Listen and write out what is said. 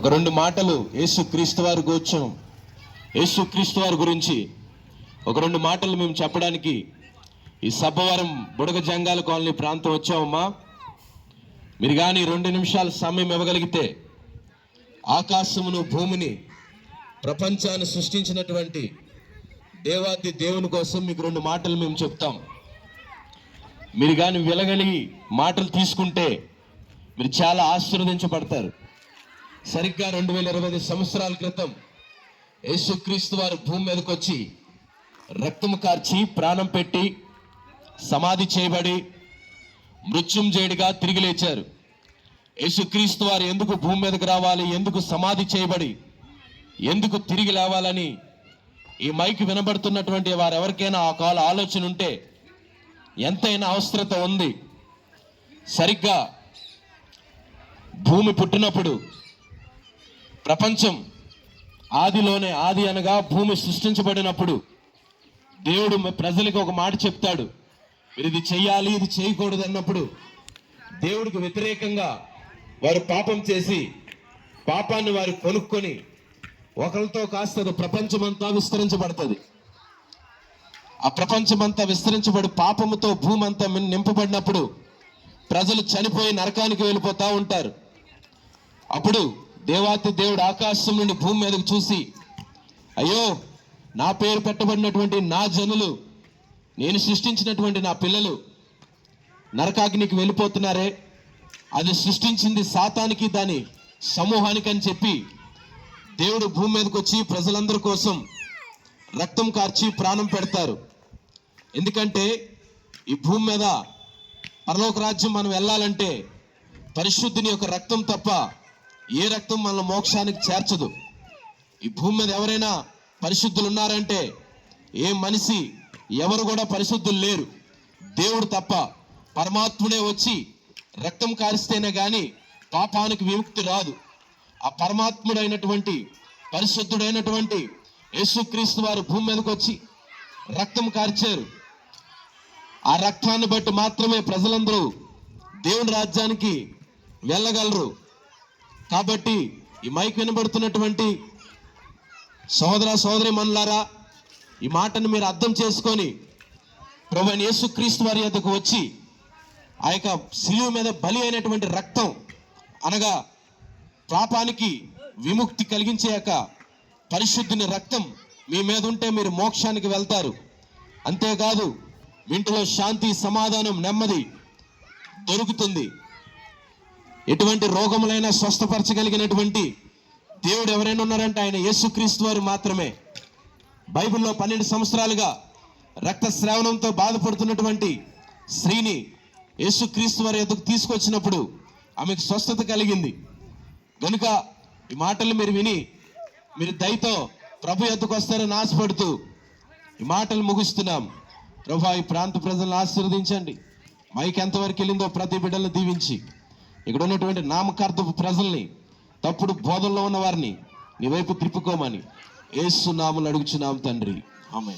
ఒక రెండు మాటలు యేసు క్రీస్తు వారి గోచం యేసు క్రీస్తు వారి గురించి ఒక రెండు మాటలు మేము చెప్పడానికి ఈ సబ్బవరం బుడగ జంగాల కాలనీ ప్రాంతం వచ్చామమ్మా. మీరు కానీ రెండు నిమిషాల సమయం ఇవ్వగలిగితే ఆకాశమును భూమిని ప్రపంచాన్ని సృష్టించినటువంటి దేవాది దేవుని కోసం మీకు రెండు మాటలు మేము చెప్తాం. మీరు కానీ విలగలిగి మాటలు తీసుకుంటే మీరు చాలా ఆశీర్వదించబడతారు. సరిగ్గా రెండు వేల ఇరవై ఐదు సంవత్సరాల క్రితం యేసుక్రీస్తు వారు భూమి మీదకి వచ్చి రక్తము కార్చి ప్రాణం పెట్టి సమాధి చేయబడి మృత్యుంజయుడిగా తిరిగి లేచారు. యేసుక్రీస్తు వారు ఎందుకు భూమి మీదకి రావాలి ఎందుకు సమాధి చేయబడి ఎందుకు తిరిగి లేవాలని ఈ మైక్ వినబడుతున్నటువంటి వారు ఎవరికైనా ఆ కాల ఆలోచన ఉంటే ఎంతైనా అవసరత ఉంది. సరిగ్గా భూమి పుట్టినప్పుడు ప్రపంచం ఆదిలోనే ఆది అనగా భూమి సృష్టించబడినప్పుడు దేవుడు ప్రజలకు ఒక మాట చెప్తాడు. మీరు ఇది చెయ్యాలి ఇది చేయకూడదు అన్నప్పుడు దేవుడికి వ్యతిరేకంగా వారు పాపం చేసి పాపాన్ని వారు కొనుక్కొని ఒకరితో కాస్త ప్రపంచమంతా విస్తరించబడుతుంది. ఆ ప్రపంచమంతా విస్తరించబడి పాపముతో భూమి అంతా నింపబడినప్పుడు ప్రజలు చనిపోయి నరకానికి వెళ్ళిపోతూ ఉంటారు. అప్పుడు దేవాతి దేవుడు ఆకాశం నుండి భూమి మీదకు చూసి అయ్యో నా పేరు పెట్టబడినటువంటి నా జనులు నేను సృష్టించినటువంటి నా పిల్లలు నరకాగ్నికి వెళ్ళిపోతున్నారే. అది సృష్టించింది సాతానికి దాని సమూహానికి అని చెప్పి దేవుడు భూమి మీదకి వచ్చి ప్రజలందరి కోసం రక్తం కార్చి ప్రాణం పెడతారు. ఎందుకంటే ఈ భూమి మీద పరలోక రాజ్యం మనం వెళ్ళాలంటే పరిశుద్ధిని యొక్క రక్తం తప్ప ఈ రక్తం మన మోక్షానికి చేర్చదు? ఈ భూమి మీద ఎవరైనా పరిశుద్ధులు ఉన్నారంటే ఏ మనిషి ఎవరు కూడా పరిశుద్ధులు లేరు. దేవుడు తప్ప పరమాత్ముడే వచ్చి రక్తం కారిస్తేనే కానీ పాపానికి విముక్తి రాదు. ఆ పరమాత్ముడైనటువంటి పరిశుద్ధుడైనటువంటి యేసుక్రీస్తు వారు భూమి మీదకి వచ్చి రక్తం కార్చారు. ఆ రక్తాన్ని బట్టి మాత్రమే ప్రజలందరూ దేవుని రాజ్యానికి వెళ్ళగలరు. కాబట్టి ఈ మైక్ వినబడుతున్నటువంటి సోదర సోదరి మనులారా ఈ మాటను మీరు అర్థం చేసుకొని ప్రభు యేసుక్రీస్తు వారి యొద్దకు వచ్చి ఆ యొక్క శిలువ మీద బలి అయినటువంటి రక్తం అనగా పాపానికి విముక్తి కలిగించే యొక్క పరిశుద్ధిని రక్తం మీ మీద ఉంటే మీరు మోక్షానికి వెళ్తారు. అంతేకాదు ఇంటిలో శాంతి సమాధానం నెమ్మది దొరుకుతుంది. ఎటువంటి రోగములైనా స్వస్థపరచగలిగినటువంటి దేవుడు ఎవరైనా ఉన్నారంటే ఆయన యేసుక్రీస్తు వారు మాత్రమే. బైబిల్లో పన్నెండు సంవత్సరాలుగా రక్తస్రావణంతో బాధపడుతున్నటువంటి స్త్రీని యేసుక్రీస్తు వారి ఎదుకు తీసుకొచ్చినప్పుడు ఆమెకు స్వస్థత కలిగింది. కనుక ఈ మాటలు మీరు విని మీరు దయతో ప్రభు ఎద్దుకు వస్తారని ఆశపడుతూ ఈ మాటలు ముగిస్తున్నాం. ప్రభా ఈ ప్రాంత ప్రజలను ఆశీర్వదించండి. మైక్ ఎంతవరకు వెళ్ళిందో ప్రతి బిడ్డలను దీవించి. ఇక్కడ ఉన్నటువంటి నామకార్థపు ప్రజల్ని తప్పుడు బోధనలో ఉన్న వారిని నీ వైపు త్రిప్పుకోమని ఏసునామలు అడుగుచున్నాం తండ్రి. ఆమె